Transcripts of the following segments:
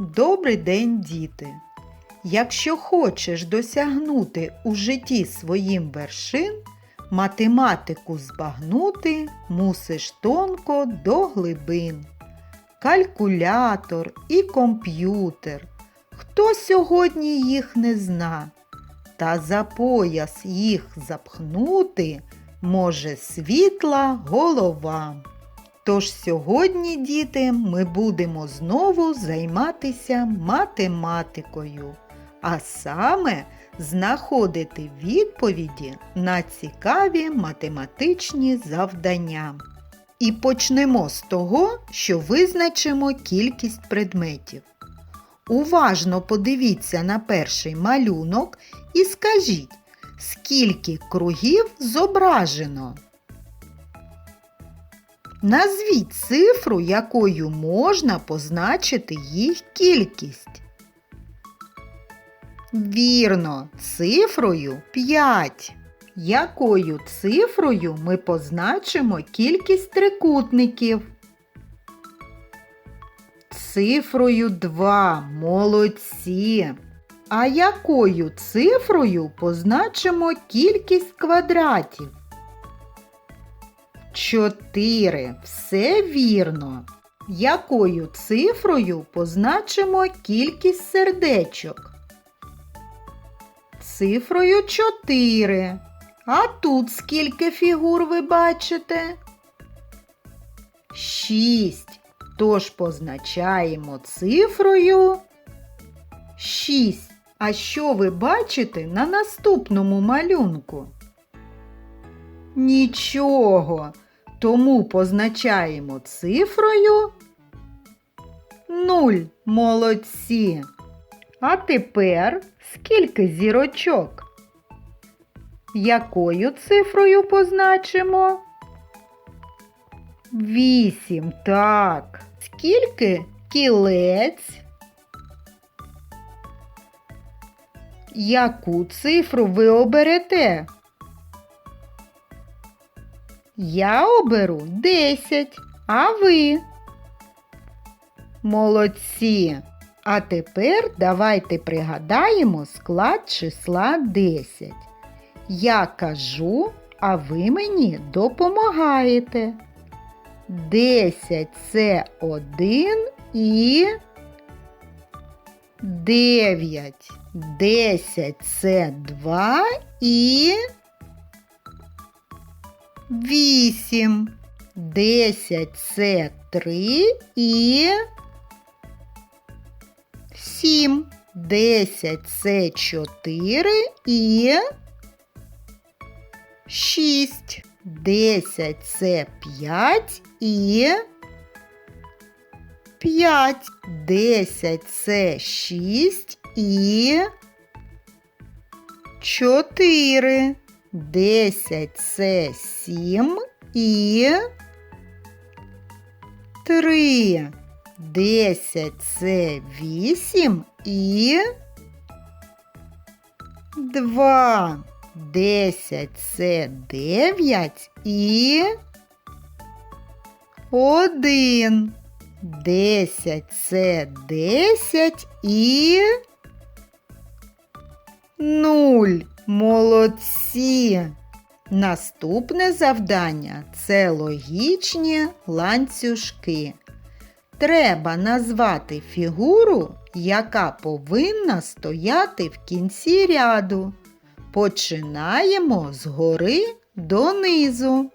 Добрий день, діти! Якщо хочеш досягнути у житті своїм вершин, математику збагнути мусиш тонко до глибин. Калькулятор і комп'ютер. Хто сьогодні їх не зна? Та за пояс їх запхнути може світла голова. Тож сьогодні, діти, ми будемо знову займатися математикою, а саме знаходити відповіді на цікаві математичні завдання. І почнемо з того, що визначимо кількість предметів. Уважно подивіться на перший малюнок і скажіть, скільки кругів зображено. Назвіть цифру, якою можна позначити їх кількість. Вірно, цифрою 5. Якою цифрою ми позначимо кількість трикутників? Цифрою 2. Молодці. А якою цифрою позначимо кількість квадратів? Чотири. Все вірно. Якою цифрою позначимо кількість сердечок? Цифрою 4. А тут скільки фігур ви бачите? 6. Тож позначаємо цифрою 6. А що ви бачите на наступному малюнку? Нічого. Тому позначаємо цифрою 0. Молодці. А тепер скільки зірочок? Якою цифрою позначимо? 8. Так. Скільки кілець? Яку цифру ви оберете? Я оберу 10, а ви? Молодці. А тепер давайте пригадаємо склад числа 10. Я кажу, а ви мені допомагаєте. 10 це 1 і 9. 10 це 2 і 8. 10 це 3 і 7. 10 це 4 і 6. 10 це 5 і 5. 10 це 6 і 4. 10 це 7 і 3. 10 це 8 і 2. 10 це 9 і 1. 10 це 10 і 0. Молодці! Наступне завдання це логічні ланцюжки. Треба назвати фігуру, яка повинна стояти в кінці ряду. Починаємо згори донизу.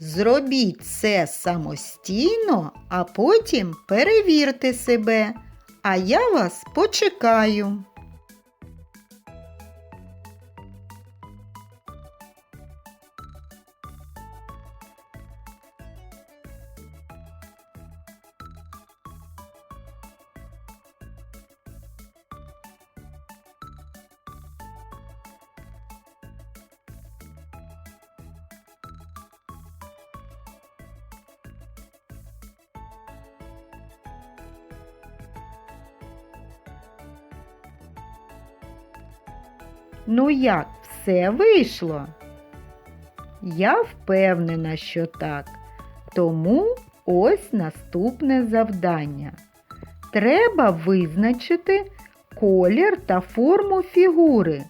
Зробіть це самостійно, а потім перевірте себе. А я вас почекаю. Ну як, все вийшло? Я впевнена, що так. Тому ось наступне завдання. треба визначити колір та форму фігури,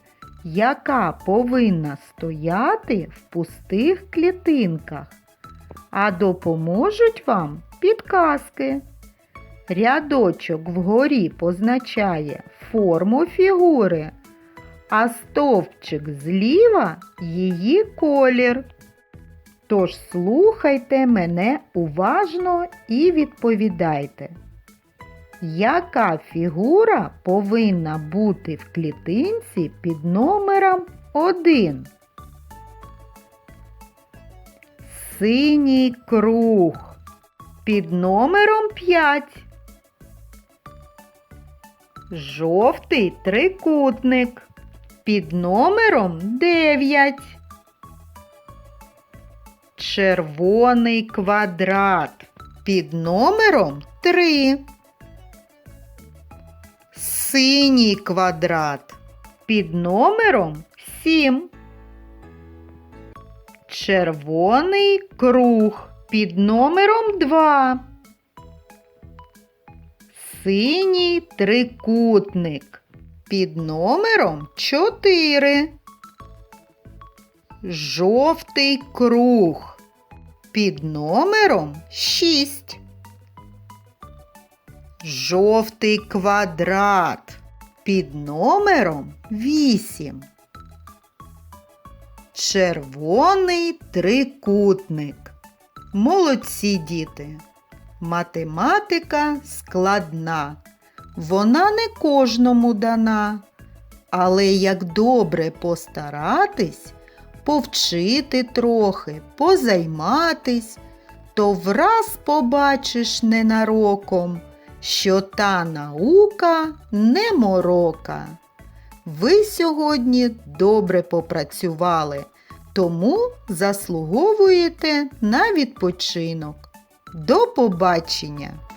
яка повинна стояти в пустих клітинках. А допоможуть вам підказки. Рядочок вгорі позначає форму фігури, а стовпчик зліва її колір. Тож слухайте мене уважно і відповідайте. Яка фігура повинна бути в клітинці під номером 1? Синій круг під номером 5. Жовтий трикутник під номером 9. Червоний квадрат під номером 3. Синій квадрат під номером 7. Червоний круг під номером 2. Синій трикутник під номером 4. Жовтий круг під номером 6. Жовтий квадрат під номером 8. Червоний трикутник. Молодці діти. Математика складна. Вона не кожному дана. Але як добре постаратись, повчити трохи, позайматись, то враз побачиш ненароком, що та наука не морока. Ви сьогодні добре попрацювали, тому заслуговуєте на відпочинок. До побачення!